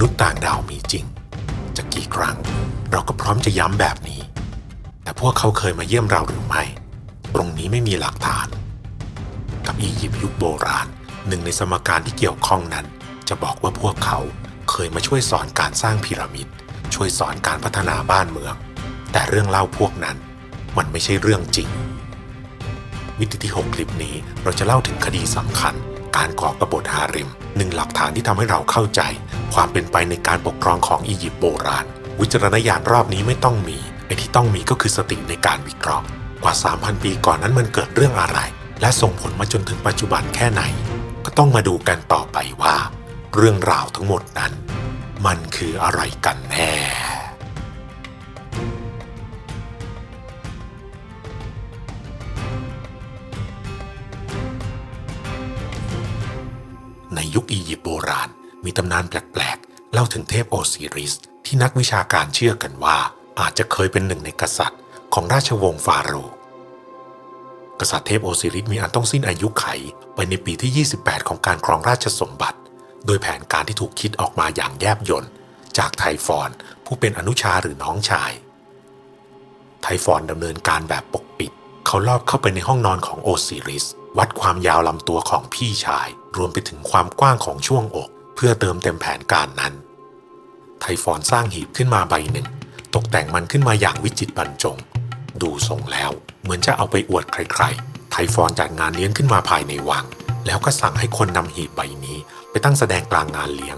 นุษย์ต่างดาวมีจริง จะกี่ครั้งเราก็พร้อมจะย้ำแบบนี้ แต่พวกเขาเคยมาเยี่ยมเราหรือไม่ ตรงนี้ไม่มีหลักฐาน กับอียิปต์ยุคโบราณหนึ่งในสมการที่เกี่ยวข้องนั้น จะบอกว่าพวกเขาเคยมาช่วยสอนการสร้างพีระมิด ช่วยสอนการพัฒนาบ้านเมือง แต่เรื่องเล่าพวกนั้น มันไม่ใช่เรื่องจริงวิดีที่ 6 คลิปนี้เราจะเล่าถึงคดีสำคัญ การก่อกบฏฮาร็มหนึ่งหลักฐานที่ทำให้เราเข้าใจ ความเป็นไปในการปกครองของอียิปต์โบราณ วิจารณญาณรอบนี้ไม่ต้องมีไอ้ที่ต้องมีก็คือสติในการวิเคราะห์ กว่า 3,000 ปีก่อนนั้นมันเกิดเรื่องอะไร และส่งผลมาจนถึงปัจจุบันแค่ไหน ก็ต้องมาดูกันต่อไปว่า เรื่องราวทั้งหมดนั้น มันคืออะไรกันแน่ ยุคอียิปต์โบราณ มีตำนานแปลกๆ เล่าถึงเทพโอซิริส ที่นักวิชาการเชื่อกันว่า อาจจะเคยเป็นหนึ่งในกษัตริย์ ของราชวงศ์ฟาโรห์กษัตริย์เทพโอซิริสมีอันต้องสิ้นอายุไขไปในปีที่ 28 ของการครองราชสมบัติ โดยแผนการที่ถูกคิดออกมาอย่างแยบยลจากไทฟอนผู้เป็นอนุชาหรือน้องชาย ไทฟอนดำเนินการแบบปกปิด เขาลอบเข้าไปในห้องนอนของโอซิริส วัดความยาวลำตัวของพี่ชาย รวมไปถึงความกว้างของช่วงอก เพื่อเติมเต็มแผนการนั้น ไทฟอนสร้างหีบขึ้นมาใบหนึ่ง ตกแต่งมันขึ้นมาอย่างวิจิตรบรรจง ดูทรงแล้ว เหมือนจะเอาไปอวดใครๆ ไทฟอนจัดงานเลี้ยงขึ้นมาภายในวัง แล้วก็สั่งให้คนนำหีบใบนี้ ไปตั้งแสดงกลางงานเลี้ยง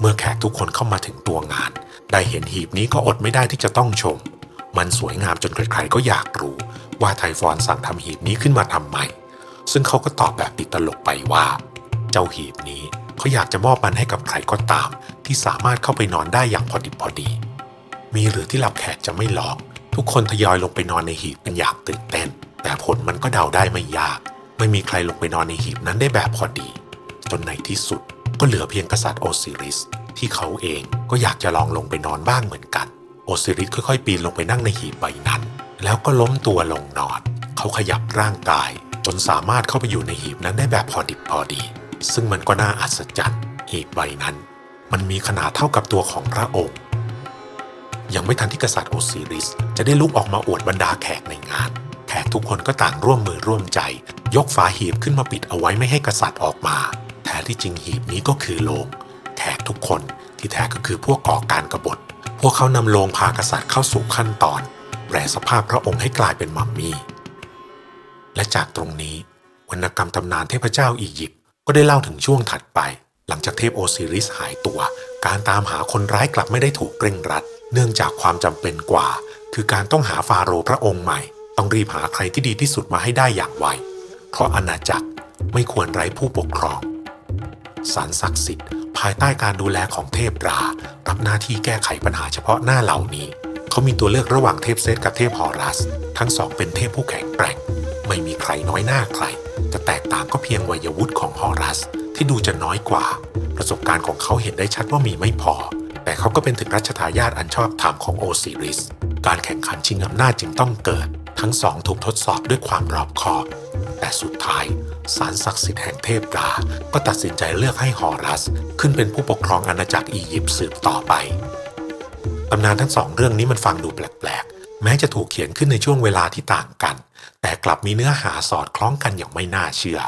เมื่อแขกทุกคนเข้ามาถึงตัวงาน ได้เห็นหีบนี้ก็อดไม่ได้ที่จะต้องชม มันสวยงามจนใครๆก็อยากรู้ ว่าไทฟอนสั่งทำหีบนี้ขึ้นมาทำไมซึ่งเขาก็ตอบแบบติดตลกไปว่า เจ้าหีบนี้เขาอยากจะมอบมันให้กับใครก็ตาม ที่สามารถเข้าไปนอนได้อย่างพอดิบพอดี มีหรือที่รับแขกจะไม่ลองทุกคนทยอยลงไปนอนในหีบเป็นอย่างตื่นเต้น แต่ผลมันก็เดาได้ไม่ยาก ไม่มีใครลงไปนอนในหีบนั้นได้แบบพอดี จนในที่สุดก็เหลือเพียงกษัตริย์โอซิริส ที่เขาเองก็อยากจะลองลงไปนอนบ้างเหมือนกัน โอซิริสค่อยๆ ปีนลงไปนั่งในหีบใบนั้น แล้วก็ล้มตัวลงนอน เขาขยับร่างกายจนสามารถเข้าไปอยู่ในหีบนั้นได้แบบพอดิบพอดี ซึ่งมันก็น่าอัศจรรย์หีบใบนั้น มันมีขนาดเท่ากับตัวของพระองค์ ยังไม่ทันที่กษัตริย์โอซิริส จะได้ลุกออกมาอวดบรรดาแขกในงาน แขกทุกคนก็ต่างร่วมมือร่วมใจ ยกฝาหีบขึ้นมาปิดเอาไว้ไม่ให้กษัตริย์ออกมา แท้ที่จริงหีบนี้ก็คือโลงแขกทุกคนที่แท้ก็คือพวกก่อการกรบฏ พวกเขานำโลงพากษัตริย์เข้าสู่ขั้นตอนแปลสภาพพระองค์ให้กลายเป็นมัมมี่และจากตรงนี้วรรณกรรมตำนานเทพเจ้าอียิปต์ ก็ได้เล่าถึงช่วงถัดไป หลังจากเทพโอซิริสหายตัว การตามหาคนร้ายกลับไม่ได้ถูกเร่งรัด เนื่องจากความจำเป็นกว่า คือการต้องหาฟาโรห์พระองค์ใหม่ ต้องรีบหาใครที่ดีที่สุดมาให้ได้อย่างไวเพราะอาณาจักรไม่ควรไร้ผู้ปกครองสารศักดิ์สิทธิ์ภายใต้การดูแลของเทพรา รับหน้าที่แก้ไขปัญหาเฉพาะหน้าเหล่านี้ เขามีตัวเลือกระหว่างเทพเซตกับเทพฮอรัส ทั้งสองเป็นเทพผู้แข็งแกร่ง ไม่มีใครน้อยหน้าใคร จะแตกต่างก็เพียงวัยวุฒิของฮอรัส ที่ดูจะน้อยกว่า ประสบการณ์ของเขาเห็นได้ชัดว่ามีไม่พอ แต่เขาก็เป็นถึงรัชทายาทอันชอบธรรมของโอซิริส การแข่งขันชิงอำนาจจึงต้องเกิด ทั้งสองถูกทดสอบด้วยความรอบคอบ แต่สุดท้ายศาลศักดิ์สิทธิ์แห่งเทพราก็ตัดสินใจเลือกให้ฮอรัส ขึ้นเป็นผู้ปกครองอาณาจักรอียิปต์สืบต่อไปตำนานทั้งสองเรื่องนี้มันฟังดูแปลกๆแม้จะถูกเขียนขึ้นในช่วงเวลาที่ต่างกัน แต่กลับมีเนื้อหาสอดคล้องกันอย่างไม่น่าเชื่อ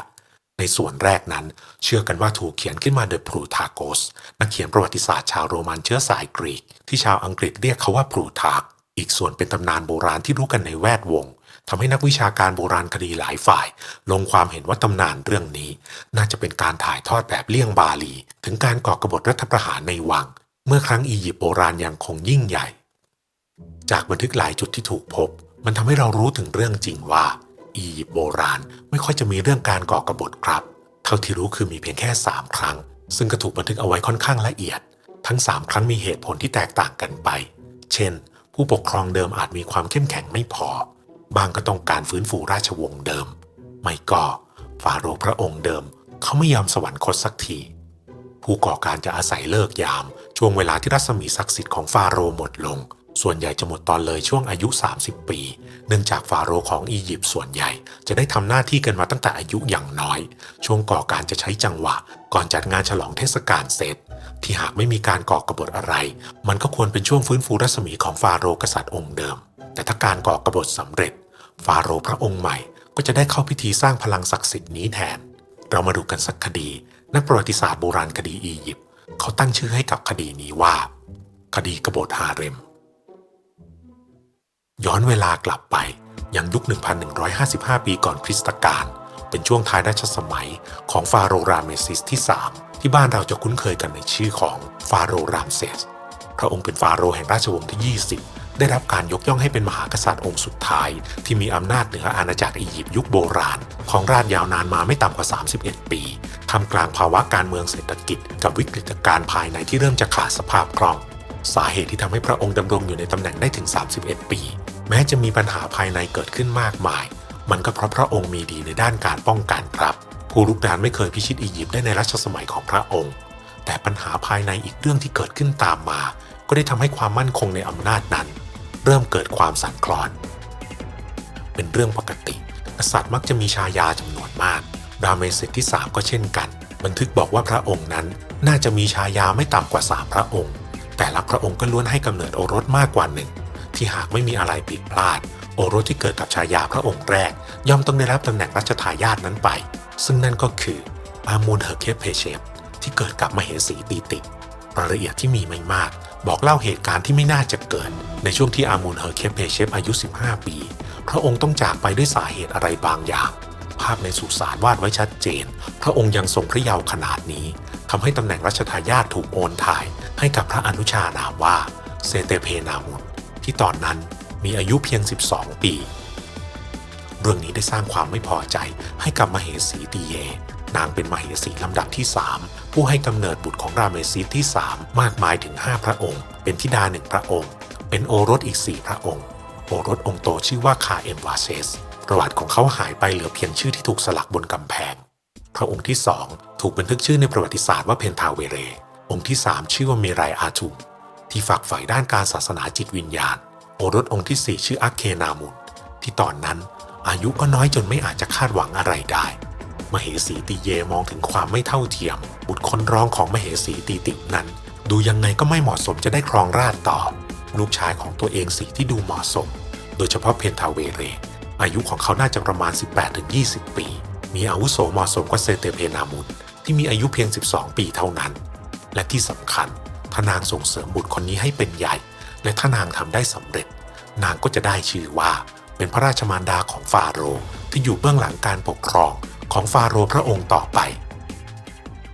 ในส่วนแรกนั้น เชื่อกันว่าถูกเขียนขึ้นมาโดยพลูทาโกส นักเขียนประวัติศาสตร์ชาวโรมันเชื้อสายกรีก ที่ชาวอังกฤษเรียกเขาว่าพลูทากอีกส่วนเป็นตำนานโบราณที่รู้กันในแวดวงทำให้นักวิชาการโบราณคดีหลายฝ่าย ลงความเห็นว่าตำนานเรื่องนี้ น่าจะเป็นการถ่ายทอดแบบเลี่ยงบาลี ถึงการก่อกบฏรัฐประหารในวัง เมื่อครั้งอียิปต์โบราณยังคงยิ่งใหญ่ จากบันทึกหลายจุดที่ถูกพบ มันทำให้เรารู้ถึงเรื่องจริงว่า อียิปต์โบราณไม่ค่อยจะมีเรื่องการก่อกบฏครับ เท่าที่รู้คือมีเพียงแค่ 3 ครั้ง ซึ่งก็ถูกบันทึกเอาไว้ค่อนข้างละเอียด ทั้ง 3 ครั้งมีเหตุผลที่แตกต่างกันไป เช่น ผู้ปกครองเดิมอาจมีความเข้มแข็งไม่พอ บางก็ต้องการฟื้นฟูราชวงศ์เดิม ไม่ก็ฟาโรห์พระองค์เดิม เขาไม่ยอมสวรรคตสักทีผู้ก่อการจะอาศัยเลิกยาม ช่วงเวลาที่รัศมีศักดิ์สิทธิ์ของฟาโรห์หมดลง ส่วนใหญ่จะหมดตอนเลยช่วงอายุ 30 ปี เนื่องจากฟาโรห์ของอียิปต์ส่วนใหญ่ จะได้ทำหน้าที่กันมาตั้งแต่อายุอย่างน้อย ช่วงก่อการจะใช้จังหวะ ก่อนจัดงานฉลองเทศกาลเซตที่หากไม่มีการก่อกบฏอะไร มันก็ควรเป็นช่วงฟื้นฟูรัศมีของฟาโรห์กษัตริย์องค์เดิม แต่ถ้าการก่อกบฏสำเร็จ ฟาโรห์พระองค์ใหม่ก็จะได้เข้าพิธีสร้างพลังศักดิ์สิทธิ์นี้แทน เรามาดูกันสักคดี นักประวัติศาสตร์โบราณคดีอียิปต์เขาตั้งชื่อให้กับคดีนี้ว่า คดีกบฏฮาเร็ม ย้อนเวลากลับไปยังยุค 1,155 ปีก่อนคริสตกาลเป็นช่วงท้ายราชสมัยของฟาโรห์รามเมซิสที่ 3 ที่บ้านเราจะคุ้นเคยกันในชื่อของฟาโรห์รามเซสพระองค์เป็นฟาโรห์แห่งราชวงศ์ที่ 20 ได้รับการยกย่องให้เป็นมหากษัตริย์องค์สุดท้าย ที่มีอำนาจเหนืออาณาจักรอียิปต์ยุคโบราณ ของราชยาวนานมาไม่ต่ำกว่า 31 ปีทำกลางภาวะการเมืองเศรษฐกิจ กับวิกฤตการณ์ภายในที่เริ่มจะขาดสภาพคล่อง สาเหตุที่ทำให้พระองค์ดำรงอยู่ในตำแหน่งได้ถึง 31 ปี แม้จะมีปัญหาภายในเกิดขึ้นมากมาย มันก็เพราะพระองค์มีดีในด้านการป้องกันครับผู้รุกรานไม่เคยพิชิตอียิปต์ได้ในรัชสมัยของพระองค์ แต่ปัญหาภายในอีกเรื่องที่เกิดขึ้นตามมา ก็ได้ทำให้ความมั่นคงในอำนาจนั้น เริ่มเกิดความสั่นคลอน เป็นเรื่องปกติ กษัตริย์มักจะมีชายาจำนวนมาก รามเมเสสที่3ก็เช่นกัน บันทึกบอกว่าพระองค์นั้นน่าจะมีชายาไม่ต่ำกว่า3พระองค์ แต่ละพระองค์ก็ล้วนให้กำเนิดโอรสมากกว่าหนึ่ง ที่หากไม่มีอะไรผิดพลาด โอรสที่เกิดกับชายาพระองค์แรก ย่อมต้องได้รับตำแหน่งรัชทายาทนั้นไป ซึ่งนั่นก็คืออามูนเฮอร์เคปเพเชฟที่เกิดกับมเหสีตีติรายละเอียดที่มีไม่มาก บอกเล่าเหตุการณ์ที่ไม่น่าจะเกิด ในช่วงที่อามูนเฮอร์เคปเพเชฟอายุ 15 ปี พระองค์ต้องจากไปด้วยสาเหตุอะไรบางอย่าง ภาพในสุสานวาดไว้ชัดเจน พระองค์ยังทรงพระเยาว์ขนาดนี้ทำให้ตำแหน่งรัชทายาทถูกโอนถ่าย ให้กับพระอนุชานามว่าเซเตเพนามุนที่ตอนนั้นมีอายุเพียง 12 ปี เรื่องนี้ได้สร้างความไม่พอใจให้กับมเหสีตีเย นางเป็นมเหสีลำดับที่ 3 ผู้ให้กำเนิดบุตรของรามเมซิที่ 3 มากมายถึง 5 พระองค์ เป็นธิดาหนึ่งพระองค์ เป็นโอรสอีก 4 พระองค์ โอรสองค์โตชื่อว่าคาเอมวาเซส ประวัติของเขาหายไปเหลือเพียงชื่อที่ถูกสลักบนกำแพง พระองค์ที่สองถูกบันทึกชื่อในประวัติศาสตร์ว่าเพนทาเวเร องค์ที่สามชื่อว่าเมไรอาทุม ที่ฝักใฝ่ด้านการศาสนาจิตวิญญาณ โอรสองค์ที่สี่ชื่ออัคเคนามุนที่ตอนนั้นอายุก็น้อยจนไม่อาจจะคาดหวังอะไรได้ มเหสีตีเยมองถึงความไม่เท่าเทียม บุตรคนร้องของมเหสีตีตินั้น ดูยังไงก็ไม่เหมาะสมจะได้ครองราชต่อ ลูกชายของตัวเองสิที่ดูเหมาะสม โดยเฉพาะเพนทาเวเร อายุของเขาน่าจะประมาณ 18-20 ปี มีอาวุโสเหมาะสมกว่าเซเตเพนามุนที่มีอายุเพียง 12 ปีเท่านั้น และที่สำคัญถ้านางส่งเสริมบุตรคนนี้ให้เป็นใหญ่ และถ้านางทำได้สำเร็จ นางก็จะได้ชื่อว่า เป็นพระราชมารดาของฟาโรห์ที่อยู่เบื้องหลังการปกครองของฟาโรห์พระองค์ต่อไป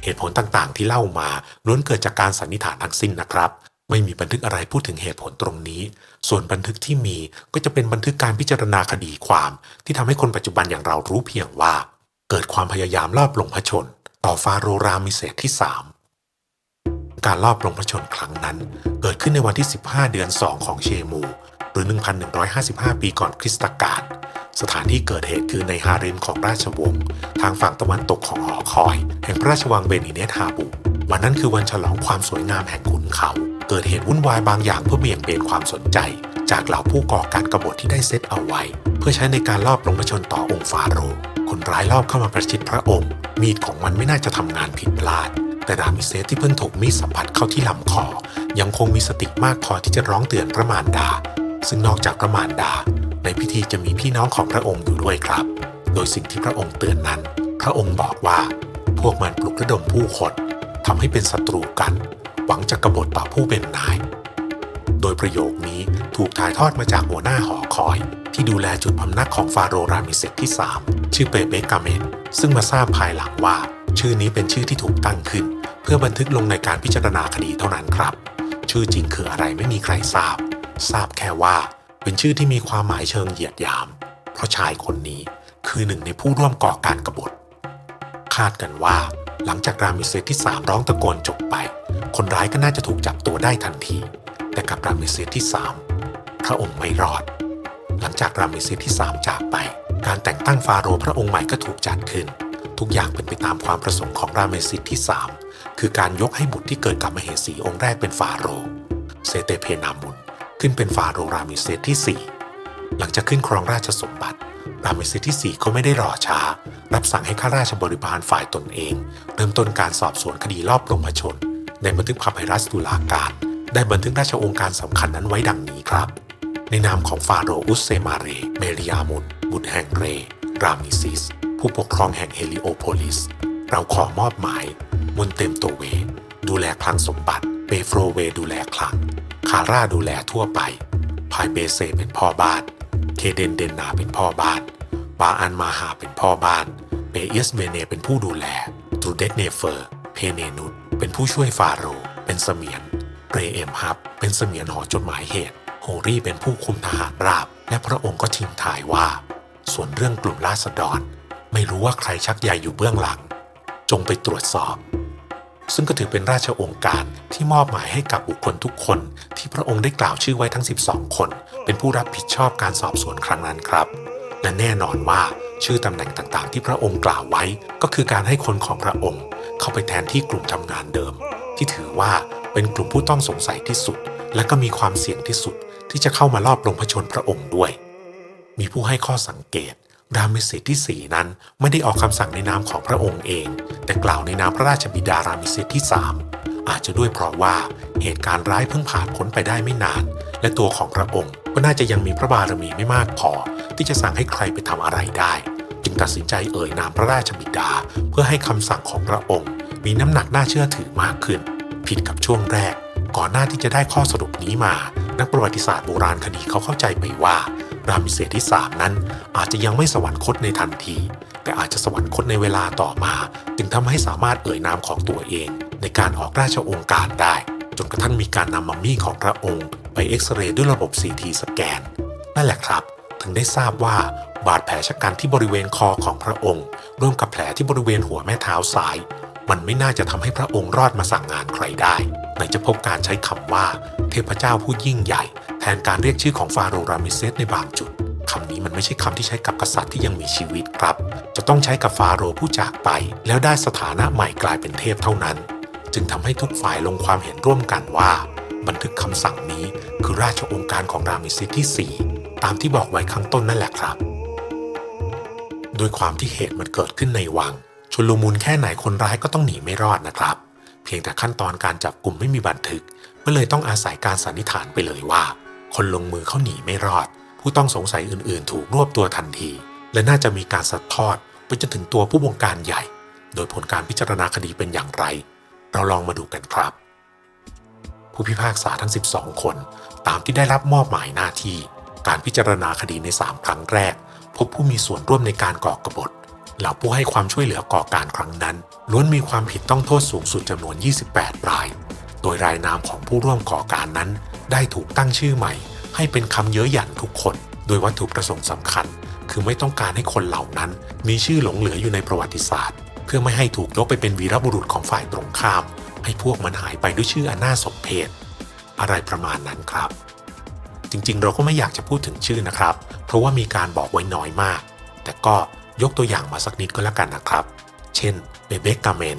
เหตุผลต่างๆที่เล่ามาล้วนเกิดจากการสันนิษฐานทั้งสิ้นนะครับ ไม่มีบันทึกอะไรพูดถึงเหตุผลตรงนี้ ส่วนบันทึกที่มีก็จะเป็นบันทึกการพิจารณาคดีความ ที่ทำให้คนปัจจุบันอย่างเรารู้เพียงว่า เกิดความพยายามลอบลงพระชน ต่อฟาโรห์รามิเศษที่ 3 การลอบลงพระชนครั้งนั้น เกิดขึ้นในวันที่ 15 เดือน 2 ของเชมู หรือ 1,155 ปีก่อนคริสตกาลสถานที่เกิดเหตุคือในฮาร็มของราชวงศ์ทางฝั่งตะวันตกของหอคอย แห่งพระราชวังเบนิเนตฮาบุ วันนั้นคือวันฉลองความสวยงามแห่งขุนเขา เกิดเหตุวุ่นวายบางอย่างเพื่อเบี่ยงเบนความสนใจ จากเหล่าผู้ก่อการกบฏที่ได้เซตเอาไว้ เพื่อใช้ในการลอบลงพระชนต่อองค์ฟาโรห์คนร้ายลอบเข้ามาประชิดพระองค์ มีดของมันไม่น่าจะทำงานผิดพลาด แต่รามิเซสที่เพิ่งถูกมีดสัมผัสเข้าที่ลำคอ ยังคงมีสติมากพอที่จะร้องเตือนพระมารดา ซึ่งนอกจากพระมารดา ในพิธีจะมีพี่น้องของพระองค์อยู่ด้วยครับ โดยสิ่งที่พระองค์เตือนนั้น พระองค์บอกว่า พวกมันปลุกระดมผู้คนทำให้เป็นศัตรูกัน วังจะกบฏต่อผู้เป็นนาย โดยประโยคนี้ถูกถ่ายทอดมาจากหัวหน้าหอคอย ที่ดูแลจุดพำนักของฟาโรห์รามิเซสที่ 3 ชื่อเปเบกาเมนซึ่งมาทราบภายหลังว่า ชื่อนี้เป็นชื่อที่ถูกตั้งขึ้น เพื่อบันทึกลงในการพิจารณาคดีเท่านั้นครับ ชื่อจริงคืออะไรไม่มีใครทราบ ทราบแค่ว่า เป็นชื่อที่มีความหมายเชิงเหยียดหยาม เพราะชายคนนี้คือหนึ่งในผู้ร่วมก่อการกบฏคาดกันว่า หลังจากรามิเซสที่ 3 ร้องตะโกนจบไป คนร้ายก็น่าจะถูกจับตัวได้ทันที แต่กับรามิเซสที่ 3 พระองค์ไม่รอด หลังจากรามิเซสที่ 3 จากไป การแต่งตั้งฟาโรห์พระองค์ใหม่ก็ถูกจัดขึ้น ทุกอย่างเป็นไปตามความประสงค์ของรามิเซสที่ 3 คือการยกให้บุตรที่เกิดกับมเหสีองค์แรกเป็นฟาโรห์เซเตเพนามุนขึ้นเป็นฟาโรห์รามิเซสที่ 4 หลังจากขึ้นครองราชสมบัติ รามิเซสที่4ก็ไม่ได้รอช้า รับสั่งให้ข้าราชบริพารฝ่ายตนเอง เริ่มต้นการสอบสวนคดีลอบลงพระชน ในบันทึกพาไพรัสตุลาการ ได้บันทึกราชองค์การสำคัญนั้นไว้ดังนี้ครับ ในนามของฟาโรห์อุสเซมาเร เมริยามุนบุตรแห่งเร รามิซิส ผู้ปกครองแห่งเฮลิโอโพลิส เราขอมอบหมาย มุนเต็มโตเว ดูแลคลังสมบัติเปโฟรเวดูแลคลัง คาร่าดูแลทั่วไป พายเบเซเป็นพ่อบ้าน เคเดนเดนนาเป็นพ่อบ้านบาอันมาหาเป็นพ่อบ้านเปเอสเวเนเป็นผู้ดูแลตูเดตเนเฟอร์ เพเนนุสเป็นผู้ช่วยฟาโรห์เป็นเสมียนเรเอมฮับ เป็นเสมียนหอจดหมายเหตุ โฮรี่เป็นผู้คุมทหารราบ และพระองค์ก็ทิ้งทายว่า ส่วนเรื่องกลุ่มราษฎร ไม่รู้ว่าใครชักใยอยู่เบื้องหลัง จงไปตรวจสอบ ซึ่งก็ถือเป็นราชองค์การที่มอบหมายให้กับบุคคลทุกคน ที่พระองค์ได้กล่าวชื่อไว้ทั้ง 12 คน เป็นผู้รับผิดชอบการสอบสวนครั้งนั้นครับ และแน่นอนว่าชื่อตำแหน่งต่างๆ ที่พระองค์กล่าวไว้ ก็คือการให้คนของพระองค์ เข้าไปแทนที่กลุ่มทำงานเดิม ที่ถือว่าเป็นกลุ่มผู้ต้องสงสัยที่สุด และก็มีความเสี่ยงที่สุด ที่จะเข้ามาลอบลงพชนพระองค์ด้วย มีผู้ให้ข้อสังเกต รามเสสที่สี่นั้นไม่ได้ออกคำสั่งในนามของพระองค์เอง แต่กล่าวในนามพระราชบิดารามเสสที่สามอาจจะด้วยเพราะว่าเหตุการณ์ร้ายเพิ่งผ่านพ้นไปได้ไม่นาน และตัวของพระองค์ก็น่าจะยังมีพระบารมีไม่มากพอ ที่จะสั่งให้ใครไปทำอะไรได้ จึงตัดสินใจเอ่ยนามพระราชบิดา เพื่อให้คำสั่งของพระองค์ มีน้ำหนักน่าเชื่อถือมากขึ้น ผิดกับช่วงแรก ก่อนหน้าที่จะได้ข้อสรุปนี้มา นักประวัติศาสตร์โบราณคดีเขาเข้าใจไปว่า รามิเสสที่สามนั้น อาจจะยังไม่สวรรคตในทันที แต่อาจจะสวรรคตในเวลาต่อมา จึงทำให้สามารถเอ่ยนามของตัวเอง ในการออกราชองค์การได้ จนกระทั่งมีการนำมัมมี่ของพระองค์ ไปเอ็กซเรย์ด้วยระบบ CT สแกน นั่นแหละครับ ถึงได้ทราบว่าบาดแผลชะกันที่บริเวณคอของพระองค์ร่วมกับแผลที่บริเวณหัวแม่เท้าซ้าย มันไม่น่าจะทำให้พระองค์รอดมาสั่งงานใครได้ไหนจะพบการใช้คำว่า เทพเจ้าผู้ยิ่งใหญ่ แทนการเรียกชื่อของฟาโรห์รามิเซสในบางจุดคำนี้มันไม่ใช่คำที่ใช้กับกษัตริย์ที่ยังมีชีวิตครับ จะต้องใช้กับฟาโรห์ผู้จากไป แล้วได้สถานะใหม่กลายเป็นเทพเท่านั้น จึงทำให้ทุกฝ่ายลงความเห็นร่วมกันว่า บันทึกคำสั่งนี้คือราชองค์การของรามิเซสที่ 4 ตามที่บอกไว้ข้างต้นนั่นแหละครับ โดยความที่เหตุมันเกิดขึ้นในวัง ชุลมุนแค่ไหนคนร้ายก็ต้องหนีไม่รอดนะครับ เพียงแต่ขั้นตอนการจับกลุ่มไม่มีบันทึกก็เลยต้องอาศัยการสันนิษฐานไปเลยว่า คนลงมือเขาหนีไม่รอด ผู้ต้องสงสัยอื่นๆ ถูกรวบตัวทันที และน่าจะมีการสัดทอดไปจนถึงตัวผู้บงการใหญ่ โดยผลการพิจารณาคดีเป็นอย่างไร เราลองมาดูกันครับ ผู้พิพากษาทั้ง 12 คน ตามที่ได้รับมอบหมายหน้าที่ การพิจารณาคดีใน 3 ครั้งแรก พบผู้มีส่วนร่วมในการก่อกบฏเหล่าผู้ให้ความช่วยเหลือก่อการครั้งนั้นล้วนมีความผิดต้องโทษสูงสุดจำนวน 28 ราย โดยรายนามของผู้ร่วมก่อการนั้น ได้ถูกตั้งชื่อใหม่ ให้เป็นคำเย้ยหยันทุกคน โดยวัตถุประสงค์สำคัญ คือไม่ต้องการให้คนเหล่านั้น มีชื่อหลงเหลืออยู่ในประวัติศาสตร์ เพื่อไม่ให้ถูกยกไปเป็นวีรบุรุษของฝ่ายตรงข้าม ให้พวกมันหายไปด้วยชื่ออันน่าสมเพชอะไรประมาณนั้นครับ จริงๆ เราก็ไม่อยากจะพูดถึงชื่อนะครับ เพราะว่ามีการบอกไว้น้อยมาก แต่ก็ยกตัวอย่างมาสักนิดก็แล้วกันนะครับ เช่นเบเบกกาเมน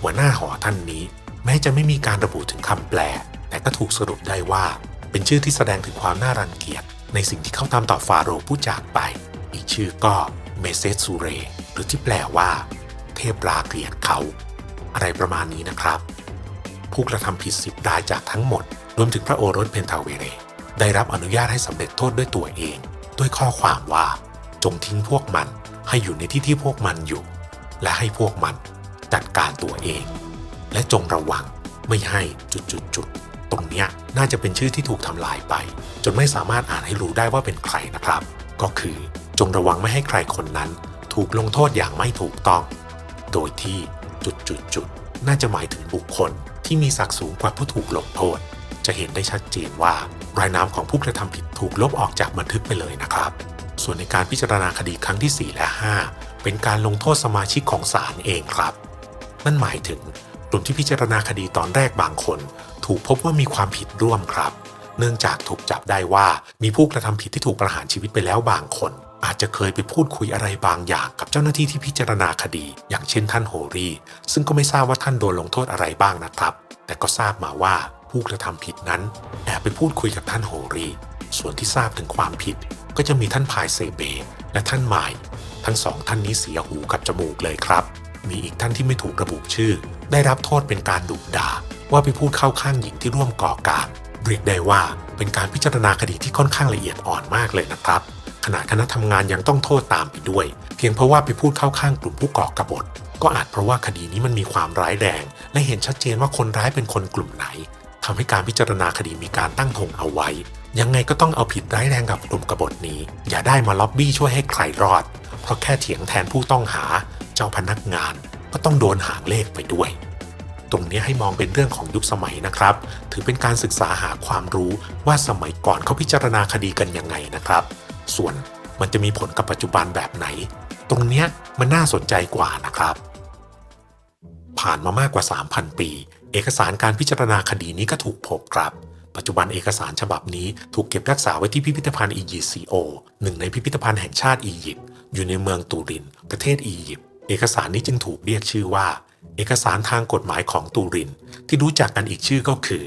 หัวหน้าหอท่านนี้ แม้จะไม่มีการระบุถึงคำแปล แต่ก็ถูกสรุปได้ว่า เป็นชื่อที่แสดงถึงความน่ารังเกียจในสิ่งที่เขาทำต่อฟาโรห์ผู้จากไป อีกชื่อก็เมเซตซูเร หรือที่แปลว่า เทพราเกลียดเขา อะไรประมาณนี้นะครับ ผู้กระทำผิดสิบรายจากทั้งหมด รวมถึงพระโอรสเพนทาเวเร ได้รับอนุญาตให้สำเร็จโทษด้วยตัวเอง ด้วยข้อความว่า จงทิ้งพวกมันให้อยู่ในที่ที่พวกมันอยู่ และให้พวกมันจัดการตัวเอง และจงระวังไม่ให้จุดจุดจุดๆๆตรงเนี้ยน่าจะเป็นชื่อที่ถูกทำลายไป จนไม่สามารถอ่านให้รู้ได้ว่าเป็นใครนะครับ ก็คือจงระวังไม่ให้ใครคนนั้น ถูกลงโทษอย่างไม่ถูกต้อง โดยที่จุดจุดจุดๆๆน่าจะหมายถึงบุคคลที่มีศักดิ์สูงกว่าผู้ถูกลงโทษ จะเห็นได้ชัดเจนว่ารายนามของผู้กระทำผิดถูกลบออกจากบันทึกไปเลยนะครับ ส่วนในการพิจารณาคดีครั้งที่ 4 และ 5 เป็นการลงโทษสมาชิกของศาลเองครับ นั่นหมายถึง กลุ่มที่พิจารณาคดีตอนแรกบางคน ถูกพบว่ามีความผิดร่วมครับ เนื่องจากถูกจับได้ว่ามีผู้กระทำผิดที่ถูกประหารชีวิตไปแล้วบางคน อาจจะเคยไปพูดคุยอะไรบางอย่างกับเจ้าหน้าที่ที่พิจารณาคดี อย่างเช่นท่านโฮรีซึ่งก็ไม่ทราบว่าท่านโดนลงโทษอะไรบ้างนะครับ แต่ก็ทราบมาว่าผู้กระทำผิดนั้นแอบไปพูดคุยกับท่านโฮรีส่วนที่ทราบถึงความผิด ก็จะมีท่านพายเซเบและท่านไมายทั้งสองท่านนี้เสียหูกับจมูกเลยครับ มีอีกท่านที่ไม่ถูกระบุชื่อ ได้รับโทษเป็นการดุด่า ว่าไปพูดเข้าข้างหญิงที่ร่วมก่อการเรียกได้ว่าเป็นการพิจารณาคดีที่ค่อนข้างละเอียดอ่อนมากเลยนะครับ ขณะคณะทำงานยังต้องโทษตามไปด้วย เพียงเพราะว่าไปพูดเข้าข้างกลุ่มผู้ก่อกบฏ ก็อาจเพราะว่าคดีนี้มันมีความร้ายแรง และเห็นชัดเจนว่าคนร้ายเป็นคนกลุ่มไหนทำให้การพิจารณาคดีมีการตั้งธงเอาไว้ ยังไงก็ต้องเอาผิดร้ายแรงกับกลุ่มกบฏนี้ อย่าได้มาล็อบบี้ช่วยให้ใครรอด เพราะแค่เถียงแทนผู้ต้องหาเจ้าพนักงานก็ต้องโดนหางเลขไปด้วย ตรงนี้ให้มองเป็นเรื่องของยุคสมัยนะครับ ถือเป็นการศึกษาหาความรู้ว่าสมัยก่อนเขาพิจารณาคดีกันยังไงนะครับ ส่วนมันจะมีผลกับปัจจุบันแบบไหน ตรงเนี้มันน่าสนใจกว่านะครับ ผ่านมามากกว่า 3,000 ปี เอกสารการพิจารณาคดีนี้ก็ถูกพบครับปัจจุบันเอกสารฉบับนี้ถูกเก็บรักษาไว้ที่พิพิธภัณฑ์อียิปต์ซีโอหนึ่งในพิพิธภัณฑ์แห่งชาติอียิปต์ อยู่ในเมืองตูริน ประเทศอียิปต์เอกสารนี้จึงถูกเรียกชื่อว่า เอกสารทางกฎหมายของตูริน ที่รู้จักกันอีกชื่อก็คือ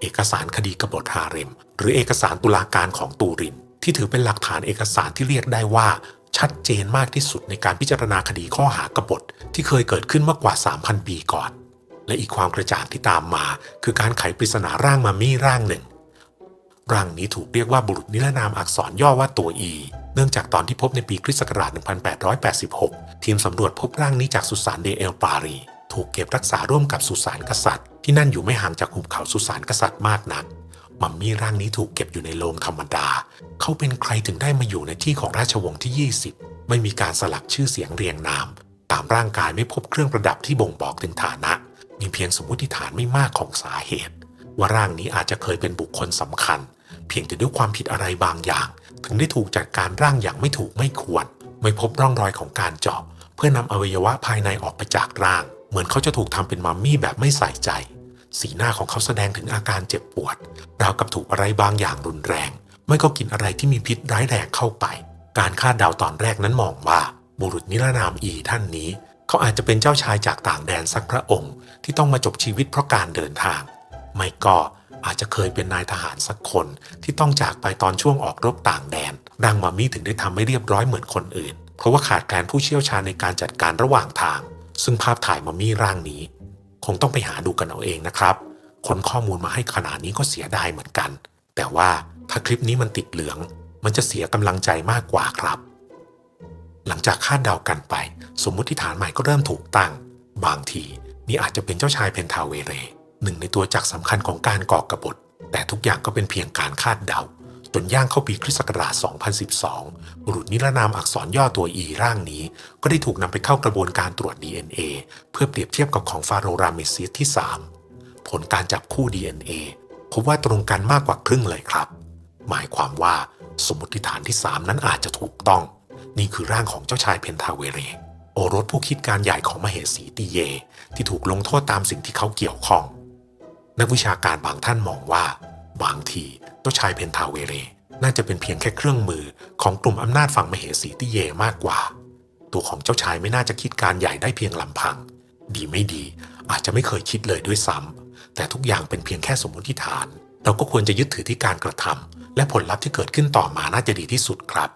เอกสารคดีกบฏฮาเร็ม หรือเอกสารตุลาการของตูริน ที่ถือเป็นหลักฐานเอกสารที่เรียกได้ว่า ชัดเจนมากที่สุดในการพิจารณาคดีข้อหากบฏที่เคยเกิดขึ้นเมื่อกว่า 3,000 ปีก่อน และอีกความกระจ่างที่ตามมา คือการไขปริศนาร่างมามี่ร่างหนึ่ง ร่างนี้ถูกเรียกว่าบุรุษนิรนามอักษรย่อว่าตัว E เนื่องจากตอนที่พบในปีคริสต์ศักราช 1886 ทีมสำรวจพบร่างนี้จากสุสานเดเอลปารี ถูกเก็บรักษาร่วมกับสุสานกษัตริย์ ที่นั่นอยู่ไม่ห่างจากหุบเขาสุสานกษัตริย์มากนัก มัมมี่ร่างนี้ถูกเก็บอยู่ในโลงธรรมดา เขาเป็นใครถึงได้มาอยู่ในที่ของราชวงศ์ที่ 20 ไม่มีการสลักชื่อเสียงเรียงนาม ตามร่างกายไม่พบเครื่องประดับที่บ่งบอกถึงฐานะ มีเพียงสมมติฐานไม่มากของสาเหตุ ว่าร่างนี้อาจจะเคยเป็นบุคคลสำคัญ เพียงแต่ด้วยความผิดอะไรบางอย่าง ถึงได้ถูกจัดการร่างอย่างไม่ถูกไม่ควร ไม่พบร่องรอยของการเจาะ เพื่อนำอวัยวะภายในออกไปจากร่าง เหมือนเขาจะถูกทำเป็นมัมมี่แบบไม่ใส่ใจ สีหน้าของเขาแสดงถึงอาการเจ็บปวด ราวกับถูกอะไรบางอย่างรุนแรง ไม่ก็กินอะไรที่มีพิษร้ายแรงเข้าไป การคาดเดาตอนแรกนั้นมองว่าบุรุษนิรนามอีท่านนี้ เขาอาจจะเป็นเจ้าชายจากต่างแดนสักพระองค์ ที่ต้องมาจบชีวิตเพราะการเดินทาง ไม่ก็ อาจจะเคยเป็นนายทหารสักคนที่ต้องจากไปตอนช่วงออกรบต่างแดนร่างมามี่ถึงได้ทำไม่เรียบร้อยเหมือนคนอื่น เพราะว่าขาดการผู้เชี่ยวชาญในการจัดการระหว่างทาง ซึ่งภาพถ่ายมามี่ร่างนี้ คงต้องไปหาดูกันเอาเองนะครับคนข้อมูลมาให้ขนาดนี้ก็เสียดายเหมือนกัน แต่ว่าถ้าคลิปนี้มันติดเหลือง มันจะเสียกำลังใจมากกว่าครับ หลังจากคาดเดากันไป สมมุติฐานใหม่ก็เริ่มถูกตั้ง บางที นี่อาจจะเป็นเจ้าชายเพนทาเวเร หนึ่งในตัวจักรสำคัญของการก่อกระบฏ แต่ทุกอย่างก็เป็นเพียงการคาดเดา จนย่างเข้าปีคริสต์ศักราช 2012 บุรุษนิรนามอักษรย่อตัว E ร่างนี้ ก็ได้ถูกนำไปเข้ากระบวนการตรวจ DNA เพื่อเปรียบเทียบกับของฟาโรห์ราเมซิสที่ 3 ผลการจับคู่ DNA พบว่าตรงกันมากกว่าครึ่งเลยครับ หมายความว่าสมมติฐานที่ 3 นั้นอาจจะถูกต้อง นี่คือร่างของเจ้าชายเพนทาเวเรโอรสผู้คิดการใหญ่ของมเหสีติเย ที่ถูกลงโทษตามสิ่งที่เขาเกี่ยวข้อง นักวิชาการบางท่านมองว่า บางทีเจ้าชายเพนทาเวเร น่าจะเป็นเพียงแค่เครื่องมือของกลุ่มอำนาจฝั่งมเหสีติเยมากกว่า ตัวของเจ้าชายไม่น่าจะคิดการใหญ่ได้เพียงลำพัง ดีไม่ดี อาจจะไม่เคยคิดเลยด้วยซ้ำแต่ทุกอย่างเป็นเพียงแค่สมมติฐาน เราก็ควรจะยึดถือที่การกระทำและผลลัพธ์ที่เกิดขึ้นต่อมาน่าจะดีที่สุดครับ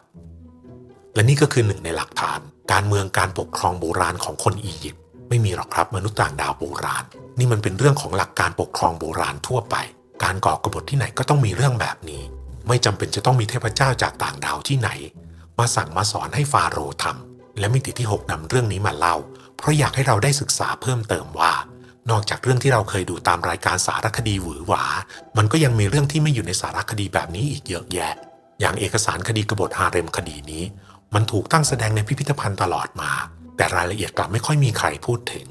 และนี่ก็คือหนึ่งในหลักฐาน การเมืองการปกครองโบราณของคนอียิปต์ ไม่มีหรอกครับมนุษย์ต่างดาวโบราณ นี่มันเป็นเรื่องของหลักการปกครองโบราณทั่วไป การก่อกบฏที่ไหนก็ต้องมีเรื่องแบบนี้ ไม่จำเป็นจะต้องมีเทพเจ้าจากต่างดาวที่ไหน มาสั่งมาสอนให้ฟาโรห์ทำและมิติที่ 6นำเรื่องนี้มาเล่า เพราะอยากให้เราได้ศึกษาเพิ่มเติมว่า นอกจากเรื่องที่เราเคยดูตามรายการสารคดีหวือหวา มันก็ยังมีเรื่องที่ไม่อยู่ในสารคดีแบบนี้อีกเยอะแยะ อย่างเอกสารคดีกบฏฮาเร็มคดีนี้ มันถูกตั้งแสดงในพิพิธภัณฑ์ตลอดมา แต่รายละเอียดกลับไม่ค่อยมีใครพูดถึง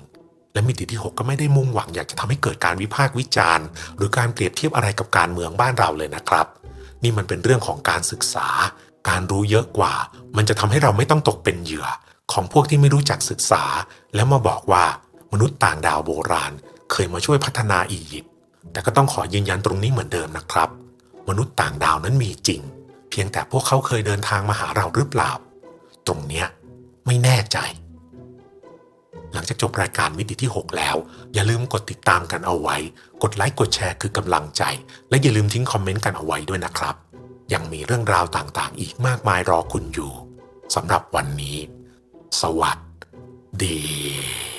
และมิติที่ 6 ก็ไม่ได้มุ่งหวังอยากจะทำให้เกิดการวิพากษ์วิจารณ์ หรือการเปรียบเทียบอะไรกับการเมืองบ้านเราเลยนะครับ นี่มันเป็นเรื่องของการศึกษา การรู้เยอะกว่า มันจะทำให้เราไม่ต้องตกเป็นเหยื่อ ของพวกที่ไม่รู้จักศึกษา แล้วมาบอกว่ามนุษย์ต่างดาวโบราณ เคยมาช่วยพัฒนาอียิปต์แต่ก็ต้องขอยืนยันตรงนี้เหมือนเดิมนะครับ มนุษย์ต่างดาวนั้นมีจริง เพียงแต่พวกเขาเคยเดินทางมาหาเราหรือเปล่า ตรงเนี้ยไม่แน่ใจ หลังจากจบรายการมิติที่ 6 แล้ว อย่าลืมกดติดตามกันเอาไว้ กดไลค์กดแชร์คือกำลังใจ และอย่าลืมทิ้งคอมเมนต์กันเอาไว้ด้วยนะครับ ยังมีเรื่องราวต่างๆ อีกมากมายรอคุณอยู่สำหรับวันนี้ สวัสดี